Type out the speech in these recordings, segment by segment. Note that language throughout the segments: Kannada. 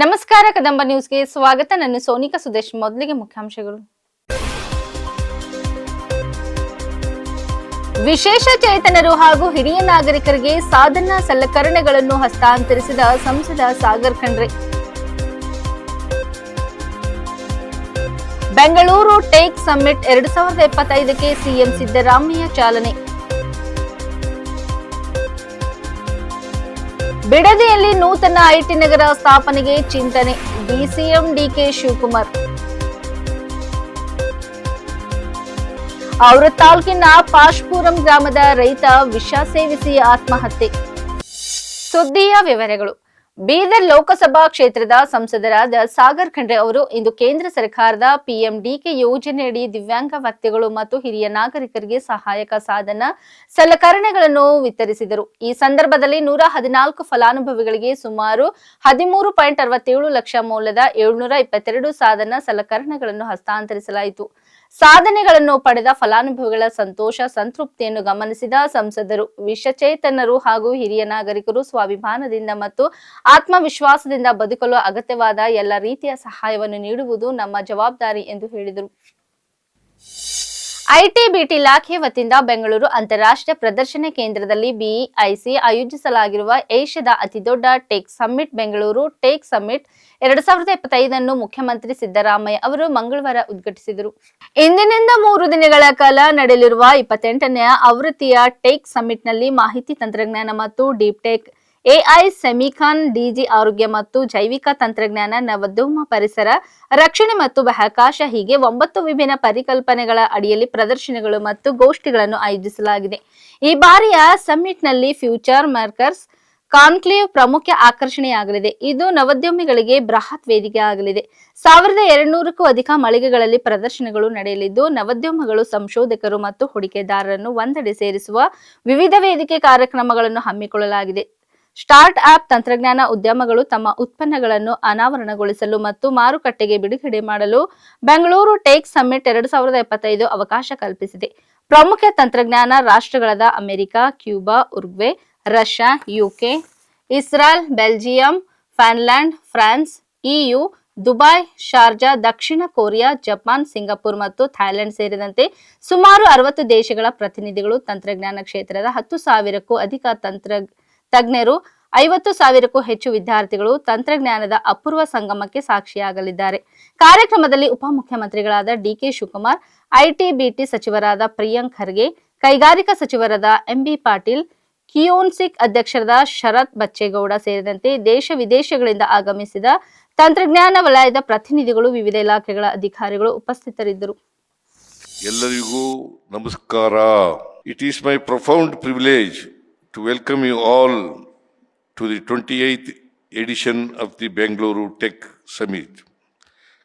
ನಮಸ್ಕಾರ, ಕದಂಬ ನ್ಯೂಸ್ಗೆ ಸ್ವಾಗತ. ನನ್ನ ಸೋನಿಕಾ ಸುದೇಶ್, ಮೊದಲಿಗೆ ಮುಖ್ಯಾಂಶಗಳು. ವಿಶೇಷ ಚೇತನರು ಹಾಗೂ ಹಿರಿಯ ನಾಗರಿಕರಿಗೆ ಸಾಧನ ಸಲಕರಣೆಗಳನ್ನು ಹಸ್ತಾಂತರಿಸಿದ ಸಂಸದ ಸಾಗರ್ ಖಂಡ್ರೆ. ಬೆಂಗಳೂರು ಟೇಕ್ ಸಮ್ಮಿಟ್ ಎರಡು ಸಾವಿರದ ಇಪ್ಪತ್ತೈದಕ್ಕೆ ಸಿಎಂ ಸಿದ್ದರಾಮಯ್ಯ ಚಾಲನೆ. ಬಿಡದಿಯಲ್ಲಿ ನೂತನ ಐಟಿ ನಗರ ಸ್ಥಾಪನೆಗೆ ಚಿಂತನೆ. DCM DK Shivakumar. ಅವರ ತಾಲೂಕಿನ ಪಾಶ್ಪುರಂ ಗ್ರಾಮದ ರೈತ ವಿಷ ಸೇವಿಸಿ ಆತ್ಮಹತ್ಯೆ. ಸುದ್ದಿಯ ವಿವರಗಳು. ಬೀದರ್ ಲೋಕಸಭಾ ಕ್ಷೇತ್ರದ ಸಂಸದರಾದ ಸಾಗರ್ ಖಂಡ್ರೆ ಅವರು ಇಂದು ಕೇಂದ್ರ ಸರ್ಕಾರದ ಪಿಎಂಡಿಕೆ ಯೋಜನೆಯಡಿ ದಿವ್ಯಾಂಗ ವ್ಯಕ್ತಿಗಳು ಮತ್ತು ಹಿರಿಯ ನಾಗರಿಕರಿಗೆ ಸಹಾಯಕ ಸಾಧನ ಸಲಕರಣೆಗಳನ್ನು ವಿತರಿಸಿದರು. ಈ ಸಂದರ್ಭದಲ್ಲಿ ನೂರ ಹದಿನಾಲ್ಕು ಫಲಾನುಭವಿಗಳಿಗೆ ಸುಮಾರು ಹದಿಮೂರು ಪಾಯಿಂಟ್ ಅರವತ್ತೇಳು ಲಕ್ಷ ಮೌಲ್ಯದ ಏಳ್ನೂರ ಇಪ್ಪತ್ತೆರಡು ಸಾಧನ ಸಲಕರಣೆಗಳನ್ನು ಹಸ್ತಾಂತರಿಸಲಾಯಿತು. ಸಾಧನೆಗಳನ್ನು ಪಡೆದ ಫಲಾನುಭವಿಗಳ ಸಂತೋಷ, ಸಂತೃಪ್ತಿಯನ್ನು ಗಮನಿಸಿದ ಸಂಸದರು ವಿಷಚೇತನರು ಹಾಗೂ ಹಿರಿಯ ನಾಗರಿಕರು ಸ್ವಾಭಿಮಾನದಿಂದ ಮತ್ತು ಆತ್ಮವಿಶ್ವಾಸದಿಂದ ಬದುಕಲು ಅಗತ್ಯವಾದ ಎಲ್ಲ ರೀತಿಯ ಸಹಾಯವನ್ನು ನೀಡುವುದು ನಮ್ಮ ಜವಾಬ್ದಾರಿ ಎಂದು ಹೇಳಿದರು. ಐಟಿ ಬಿಟಿ ಇಲಾಖೆ ವತಿಯಿಂದ ಬೆಂಗಳೂರು ಅಂತಾರಾಷ್ಟ್ರೀಯ ಪ್ರದರ್ಶನ ಕೇಂದ್ರದಲ್ಲಿ ಬಿಇಐಸಿ ಆಯೋಜಿಸಲಾಗಿರುವ ಏಷ್ಯಾದ ಅತಿದೊಡ್ಡ tech summit Bengaluru tech summit ಎರಡು ಸಾವಿರದ ಇಪ್ಪತ್ತೈದನ್ನು ಮುಖ್ಯಮಂತ್ರಿ ಸಿದ್ದರಾಮಯ್ಯ ಅವರು ಮಂಗಳವಾರ ಉದ್ಘಾಟಿಸಿದರು. ಇಂದಿನಿಂದ ಮೂರು ದಿನಗಳ ಕಾಲ ನಡೆಯಲಿರುವ ಇಪ್ಪತ್ತೆಂಟನೆಯ ಆವೃತ್ತಿಯ ಟೆಕ್ ಸಮ್ಮಿಟ್ನಲ್ಲಿ ಮಾಹಿತಿ ತಂತ್ರಜ್ಞಾನ ಮತ್ತು deep tech AI semicon, digi ಆರೋಗ್ಯ ಮತ್ತು ಜೈವಿಕ ತಂತ್ರಜ್ಞಾನ ನವೋದ್ಯಮ ಪರಿಸರ ರಕ್ಷಣೆ ಮತ್ತು ಬಾಹ್ಯಾಕಾಶ ಹೀಗೆ ಒಂಬತ್ತು ವಿಭಿನ್ನ ಪರಿಕಲ್ಪನೆಗಳ ಅಡಿಯಲ್ಲಿ ಪ್ರದರ್ಶನಗಳು ಮತ್ತು ಗೋಷ್ಠಿಗಳನ್ನು ಆಯೋಜಿಸಲಾಗಿದೆ. ಈ ಬಾರಿಯ ಸಮ್ಮಿಟ್ನಲ್ಲಿ ಫ್ಯೂಚರ್ ಮಾರ್ಕರ್ಸ್ ಕಾನ್ಕ್ಲೇವ್ ಪ್ರಮುಖ ಆಕರ್ಷಣೆಯಾಗಲಿದೆ. ಇದು ನವೋದ್ಯಮಿಗಳಿಗೆ ಬೃಹತ್ ವೇದಿಕೆ ಆಗಲಿದೆ. ಸಾವಿರದ ಎರಡ್ನೂರಕ್ಕೂ ಅಧಿಕ ಮಳಿಗೆಗಳಲ್ಲಿ ಪ್ರದರ್ಶನಗಳು ನಡೆಯಲಿದ್ದು, ನವೋದ್ಯಮಗಳು ಸಂಶೋಧಕರು ಮತ್ತು ಹೂಡಿಕೆದಾರರನ್ನು ಒಂದೆಡೆ ಸೇರಿಸುವ ವಿವಿಧ ವೇದಿಕೆ ಕಾರ್ಯಕ್ರಮಗಳನ್ನು ಹಮ್ಮಿಕೊಳ್ಳಲಾಗಿದೆ. ಸ್ಟಾರ್ಟ್ ಅಪ್ ತಂತ್ರಜ್ಞಾನ ಉದ್ಯಮಗಳು ತಮ್ಮ ಉತ್ಪನ್ನಗಳನ್ನು ಅನಾವರಣಗೊಳಿಸಲು ಮತ್ತು ಮಾರುಕಟ್ಟೆಗೆ ಬಿಡುಗಡೆ ಮಾಡಲು ಬೆಂಗಳೂರು ಟೇಕ್ ಸಮ್ಮಿಟ್ ಎರಡು ಸಾವಿರದ ಇಪ್ಪತ್ತೈದು ಅವಕಾಶ ಕಲ್ಪಿಸಿದೆ. ಪ್ರಮುಖ ತಂತ್ರಜ್ಞಾನ ರಾಷ್ಟ್ರಗಳಾದ America, Cuba, Uruguay, Russia, UK Israel Belgium, Finland, France, EU, Dubai, Sharjah, ದಕ್ಷಿಣ ಕೊರಿಯಾ, ಜಪಾನ್, ಸಿಂಗಾಪುರ್ ಮತ್ತು ಥೈಲ್ಯಾಂಡ್ ಸೇರಿದಂತೆ ಸುಮಾರು ಅರವತ್ತು ದೇಶಗಳ ಪ್ರತಿನಿಧಿಗಳು ತಂತ್ರಜ್ಞಾನ ಕ್ಷೇತ್ರದ ಹತ್ತು ಸಾವಿರಕ್ಕೂ ಅಧಿಕ ತಂತ್ರ ತಜ್ಞರು ಐವತ್ತು ಸಾವಿರಕ್ಕೂ ಹೆಚ್ಚು ವಿದ್ಯಾರ್ಥಿಗಳು ತಂತ್ರಜ್ಞಾನದ ಅಪೂರ್ವ ಸಂಗಮಕ್ಕೆ ಸಾಕ್ಷಿಯಾಗಲಿದ್ದಾರೆ. ಕಾರ್ಯಕ್ರಮದಲ್ಲಿ ಉಪಮುಖ್ಯಮಂತ್ರಿಗಳಾದ ಡಿಕೆ ಶಿವಕುಮಾರ್, ಐಟಿ ಬಿಟಿ ಸಚಿವರಾದ ಪ್ರಿಯಾಂಕ್ ಖರ್ಗೆ, ಕೈಗಾರಿಕಾ ಸಚಿವರಾದ ಎಂಬಿ ಪಾಟೀಲ್, ಕಿಯೋನ್ಸಿಕ್ ಅಧ್ಯಕ್ಷರಾದ ಶರತ್ ಬಚ್ಚೇಗೌಡ ಸೇರಿದಂತೆ ದೇಶ ವಿದೇಶಗಳಿಂದ ಆಗಮಿಸಿದ ತಂತ್ರಜ್ಞಾನ ವಲಯದ ಪ್ರತಿನಿಧಿಗಳು ವಿವಿಧ ಇಲಾಖೆಗಳ ಅಧಿಕಾರಿಗಳು ಉಪಸ್ಥಿತರಿದ್ದರು. ಎಲ್ಲರಿಗೂ ನಮಸ್ಕಾರ. It is my profound privilege to welcome you all to the 28th edition of the Bangalore Tech Summit,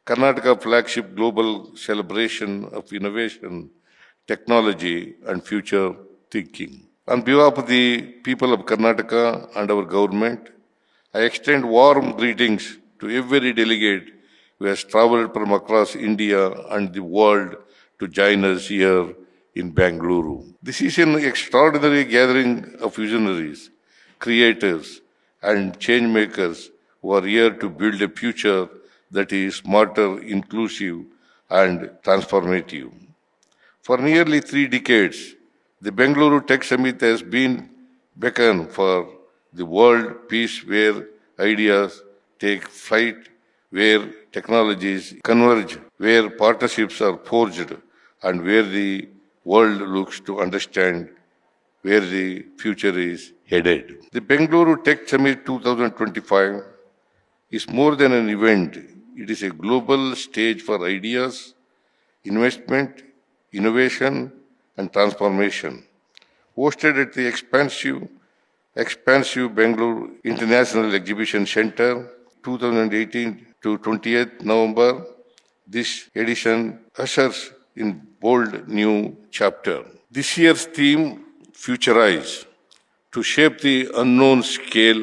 Karnataka flagship global celebration of innovation, technology, and future thinking. On behalf of the people of Karnataka and our government, I extend warm greetings to every delegate who has traveled from across India and the world to join us here in Bangalore. This is an extraordinary gathering of visionaries, creators, and change makers who are here to build a future that is smarter, inclusive, and transformative. For nearly three decades, the Bangalore Tech Summit has been beacon for the world peace where ideas take flight, where technologies converge, where partnerships are forged, and where the world looks to understand where the future is headed. The Bengaluru Tech Summit 2025 is more than an event, it is a global stage for ideas, investment, innovation, and transformation. Hosted at the expansive, expansive Bangalore International Exhibition Center, 2018 to 28th November, this edition ushers in bold new chapter. This year's theme, Futurize, to shape the unknown scale,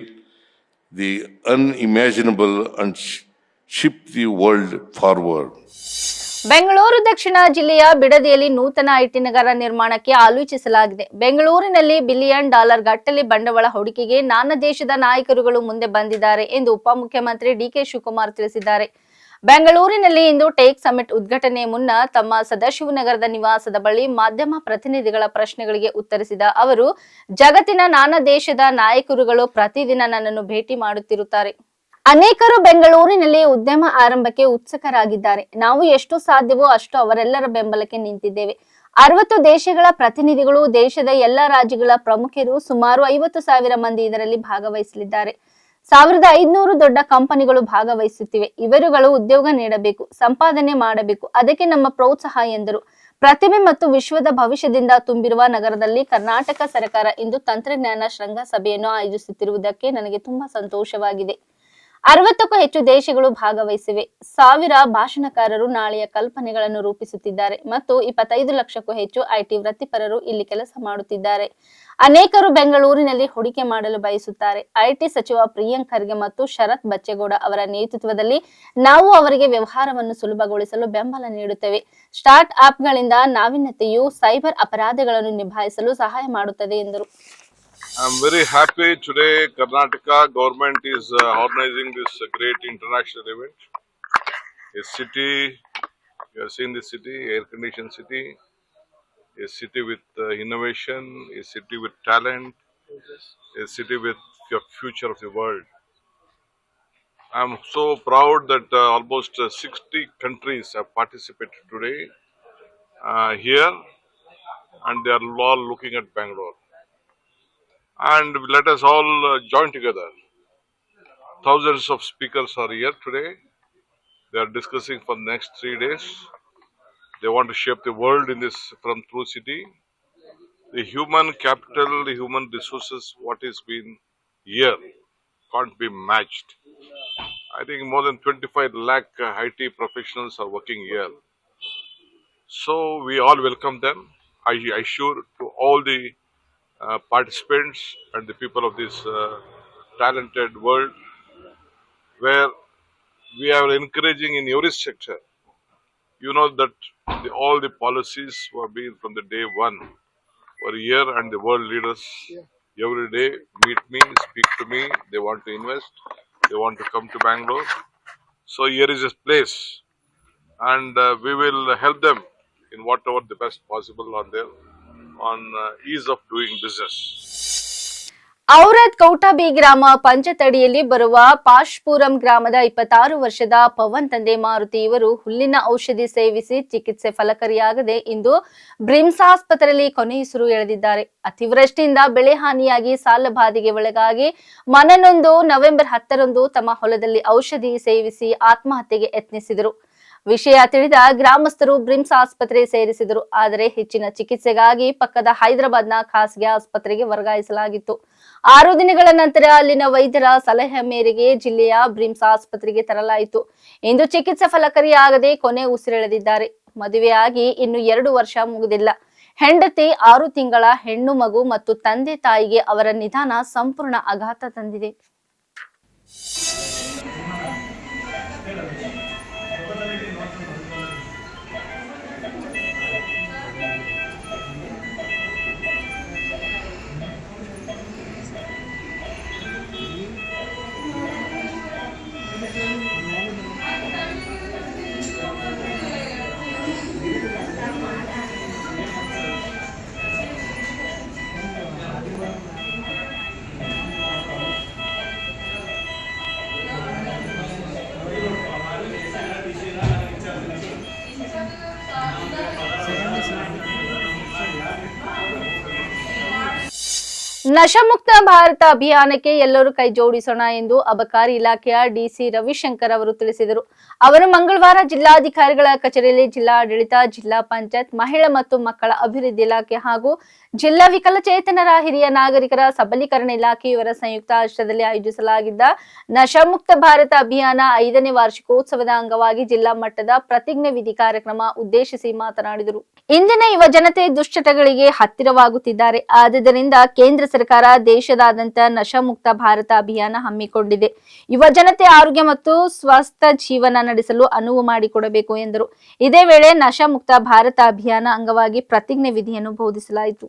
the unimaginable, and sh- shift the world forward. Bengaluru ದಕ್ಷಿಣ ಜಿಲ್ಲೆಯ ಬಿಡದಿಯಲ್ಲಿ ನೂತನ ಐಟಿ ನಗರ ನಿರ್ಮಾಣಕ್ಕೆ ಆಲೋಚಿಸಲಾಗಿದೆ ಬೆಂಗಳೂರಿನಲ್ಲಿ ಬಿಲಿಯನ್ ಡಾಲರ್ ಗಟ್ಟಲೆ ಬಂಡವಾಳ ಹೂಡಿಕೆಗೆ ನಾನಾ ದೇಶದ ನಾಯಕರುಗಳು ಮುಂದೆ ಬಂದಿದ್ದಾರೆ ಎಂದು ಉಪಮುಖ್ಯಮಂತ್ರಿ ಡಿಕೆ ಶಿವಕುಮಾರ್ ತಿಳಿಸಿದ್ದಾರೆ ಬೆಂಗಳೂರಿನಲ್ಲಿ ಇಂದು ಟೇಕ್ ಸಮಿಟ್ ಉದ್ಘಾಟನೆ ಮುನ್ನ ತಮ್ಮ ಸದಾಶಿವನಗರದ ನಿವಾಸದ ಬಳಿ ಮಾಧ್ಯಮ ಪ್ರತಿನಿಧಿಗಳ ಪ್ರಶ್ನೆಗಳಿಗೆ ಉತ್ತರಿಸಿದ ಅವರು, ಜಗತ್ತಿನ ನಾನಾ ದೇಶದ ನಾಯಕರುಗಳು ಪ್ರತಿದಿನ ನನ್ನನ್ನು ಭೇಟಿ ಮಾಡುತ್ತಿರುತ್ತಾರೆ. ಅನೇಕರು ಬೆಂಗಳೂರಿನಲ್ಲಿ ಉದ್ಯಮ ಆರಂಭಕ್ಕೆ ಉತ್ಸುಕರಾಗಿದ್ದಾರೆ. ನಾವು ಎಷ್ಟು ಸಾಧ್ಯವೋ ಅಷ್ಟು ಅವರೆಲ್ಲರ ಬೆಂಬಲಕ್ಕೆ ನಿಂತಿದ್ದೇವೆ. ಅರವತ್ತು ದೇಶಗಳ ಪ್ರತಿನಿಧಿಗಳು ದೇಶದ ಎಲ್ಲ ರಾಜ್ಯಗಳ ಪ್ರಮುಖರು ಸುಮಾರು ಐವತ್ತು ಸಾವಿರ ಮಂದಿ ಇದರಲ್ಲಿ ಭಾಗವಹಿಸಲಿದ್ದಾರೆ. ಸಾವಿರದ ಐದ್ನೂರು ದೊಡ್ಡ ಕಂಪನಿಗಳು ಭಾಗವಹಿಸುತ್ತಿವೆ. ಇವರುಗಳು ಉದ್ಯೋಗ ನೀಡಬೇಕು, ಸಂಪಾದನೆ ಮಾಡಬೇಕು. ಅದಕ್ಕೆ ನಮ್ಮ ಪ್ರೋತ್ಸಾಹ ಎಂದರು. ಪ್ರತಿಭೆ ಮತ್ತು ವಿಶ್ವದ ಭವಿಷ್ಯದಿಂದ ತುಂಬಿರುವ ನಗರದಲ್ಲಿ ಕರ್ನಾಟಕ ಸರ್ಕಾರ ಇಂದು ತಂತ್ರಜ್ಞಾನ ಶೃಂಗಸಭೆಯನ್ನು ಆಯೋಜಿಸುತ್ತಿರುವುದಕ್ಕೆ ನನಗೆ ತುಂಬಾ ಸಂತೋಷವಾಗಿದೆ. ಅರವತ್ತಕ್ಕೂ ಹೆಚ್ಚು ದೇಶಗಳು ಭಾಗವಹಿಸಿವೆ. ಸಾವಿರ ಭಾಷಣಕಾರರು ನಾಳೆಯ ಕಲ್ಪನೆಗಳನ್ನು ರೂಪಿಸುತ್ತಿದ್ದಾರೆ ಮತ್ತು ಇಪ್ಪತ್ತೈದು ಲಕ್ಷಕ್ಕೂ ಹೆಚ್ಚು ಐಟಿ ವೃತ್ತಿಪರರು ಇಲ್ಲಿ ಕೆಲಸ ಮಾಡುತ್ತಿದ್ದಾರೆ. ಅನೇಕರು ಬೆಂಗಳೂರಿನಲ್ಲಿ ಹೂಡಿಕೆ ಮಾಡಲು ಬಯಸುತ್ತಾರೆ. ಐಟಿ ಸಚಿವ ಪ್ರಿಯಾಂಕ್ ಖರ್ಗೆ ಮತ್ತು ಶರತ್ ಬಚ್ಚೇಗೌಡ ಅವರ ನೇತೃತ್ವದಲ್ಲಿ ನಾವು ಅವರಿಗೆ ವ್ಯವಹಾರವನ್ನು ಸುಲಭಗೊಳಿಸಲು ಬೆಂಬಲ ನೀಡುತ್ತೇವೆ. ಸ್ಟಾರ್ಟ್ ಅಪ್ಗಳಿಂದ ನಾವೀನ್ಯತೆಯು ಸೈಬರ್ ಅಪರಾಧಗಳನ್ನು ನಿಭಾಯಿಸಲು ಸಹಾಯ ಮಾಡುತ್ತದೆ ಎಂದರು. I'm very happy today Karnataka government is uh, organizing this uh, great international event. A city, you have seen this city, air conditioned city, a city with uh, innovation, a city with talent, a city with the future of the world. I'm so proud that uh, almost uh, 60 countries have participated today uh, here and they are all looking at Bangalore and let us all uh, join together. Thousands of speakers are here today. They are discussing for the next three days. They want to shape the world in this from True City. The human capital, the human resources, what is been here can't be matched. I think more than 25 lakh uh, IT professionals are working here. So we all welcome them. I assure to all the uh, participants and the people of this uh, talented world where we are encouraging in every sector. You know that the, all the policies were being from the day one. Were here and the world leaders every day meet me, speak to me, they want to invest, they want to come to Bangalore. So here is a place. And uh, we will help them in whatever the best possible on there on uh, ease of doing business. ಔರದ್ ಕೌಟಬಿ ಗ್ರಾಮ ಪಂಚತಡಿಯಲ್ಲಿ ಬರುವ ಪಾಶ್ಪುರಂ ಗ್ರಾಮದ ಇಪ್ಪತ್ತಾರು ವರ್ಷದ ಪವನ್ ತಂದೆ ಮಾರುತಿ ಇವರು ಹುಲ್ಲಿನ ಔಷಧಿ ಸೇವಿಸಿ ಚಿಕಿತ್ಸೆ ಫಲಕಾರಿಯಾಗದೆ ಇಂದು ಬ್ರಿಮ್ಸ್ ಆಸ್ಪತ್ರೆಯಲ್ಲಿ ಕೊನೆಯುಸಿರು ಎಳೆದಿದ್ದಾರೆ ಅತಿವೃಷ್ಟಿಯಿಂದ ಬೆಳೆ ಹಾನಿಯಾಗಿ ಸಾಲಬಾಧೆಗೆ ಒಳಗಾಗಿ ಮನನೊಂದು ನವೆಂಬರ್ ಹತ್ತರಂದು ತಮ್ಮ ಹೊಲದಲ್ಲಿ ಔಷಧಿ ಸೇವಿಸಿ ಆತ್ಮಹತ್ಯೆಗೆ ಯತ್ನಿಸಿದರು ವಿಷಯ ತಿಳಿದ ಗ್ರಾಮಸ್ಥರು ಬ್ರಿಮ್ಸ್ ಆಸ್ಪತ್ರೆ ಸೇರಿಸಿದರು. ಆದರೆ ಹೆಚ್ಚಿನ ಚಿಕಿತ್ಸೆಗಾಗಿ ಪಕ್ಕದ ಹೈದರಾಬಾದ್ನ ಖಾಸಗಿ ಆಸ್ಪತ್ರೆಗೆ ವರ್ಗಾಯಿಸಲಾಗಿತ್ತು. ಆರು ದಿನಗಳ ನಂತರ ಅಲ್ಲಿನ ವೈದ್ಯರ ಸಲಹೆ ಮೇರೆಗೆ ಜಿಲ್ಲೆಯ ಬ್ರಿಮ್ಸ್ ಆಸ್ಪತ್ರೆಗೆ ತರಲಾಯಿತು. ಇಂದು ಚಿಕಿತ್ಸೆ ಫಲಕಾರಿಯಾಗದೆ ಕೊನೆ ಉಸಿರೆಳೆದಿದ್ದಾರೆ. ಮದುವೆಯಾಗಿ ಇನ್ನು ಎರಡು ವರ್ಷ ಮುಗಿದಿಲ್ಲ. ಹೆಂಡತಿ ಆರು ತಿಂಗಳ, ಹೆಣ್ಣು ಮಗು ಮತ್ತು ತಂದೆ ತಾಯಿಗೆ ಅವರ ನಿಧಾನ ಸಂಪೂರ್ಣ ಆಘಾತ ತಂದಿದೆ. ನಶಮುಕ್ತ ಭಾರತ ಅಭಿಯಾನಕ್ಕೆ ಎಲ್ಲರೂ ಕೈ ಜೋಡಿಸೋಣ ಎಂದು ಅಬಕಾರಿ ಇಲಾಖೆಯ ಡಿಸಿ ರವಿಶಂಕರ್ ಅವರು ತಿಳಿಸಿದರು. ಅವರು ಮಂಗಳವಾರ ಜಿಲ್ಲಾಧಿಕಾರಿಗಳ ಕಚೇರಿಯಲ್ಲಿ ಜಿಲ್ಲಾಡಳಿತ, ಜಿಲ್ಲಾ ಪಂಚಾಯತ್, ಮಹಿಳಾ ಮತ್ತು ಮಕ್ಕಳ ಅಭಿವೃದ್ಧಿ ಇಲಾಖೆ ಹಾಗೂ ಜಿಲ್ಲಾ ವಿಕಲಚೇತನರ ಹಿರಿಯ ನಾಗರಿಕರ ಸಬಲೀಕರಣ ಇಲಾಖೆಯವರ ಸಂಯುಕ್ತ ಆಶ್ರಯದಲ್ಲಿ ಆಯೋಜಿಸಲಾಗಿದ್ದ ನಶಾಮುಕ್ತ ಭಾರತ ಅಭಿಯಾನ ಐದನೇ ವಾರ್ಷಿಕೋತ್ಸವದ ಅಂಗವಾಗಿ ಜಿಲ್ಲಾ ಮಟ್ಟದ ಪ್ರತಿಜ್ಞೆ ವಿಧಿ ಕಾರ್ಯಕ್ರಮ ಉದ್ದೇಶಿಸಿ ಮಾತನಾಡಿದರು. ಇಂದಿನ ಯುವ ಜನತೆ ದುಶ್ಚಟಗಳಿಗೆ ಹತ್ತಿರವಾಗುತ್ತಿದ್ದಾರೆ. ಆದ್ದರಿಂದ ಕೇಂದ್ರ ಸರ್ಕಾರ ದೇಶದಾದ್ಯಂತ ನಶಾಮುಕ್ತ ಭಾರತ ಅಭಿಯಾನ ಹಮ್ಮಿಕೊಂಡಿದೆ. ಯುವ ಜನತೆ ಆರೋಗ್ಯ ಮತ್ತು ಸ್ವಸ್ಥ ಜೀವನ ನಡೆಸಲು ಅನುವು ಮಾಡಿಕೊಡಬೇಕು ಎಂದರು. ಇದೇ ವೇಳೆ ನಶಾಮುಕ್ತ ಭಾರತ ಅಭಿಯಾನ ಅಂಗವಾಗಿ ಪ್ರತಿಜ್ಞೆ ವಿಧಿಯನ್ನು ಬೋಧಿಸಲಾಯಿತು.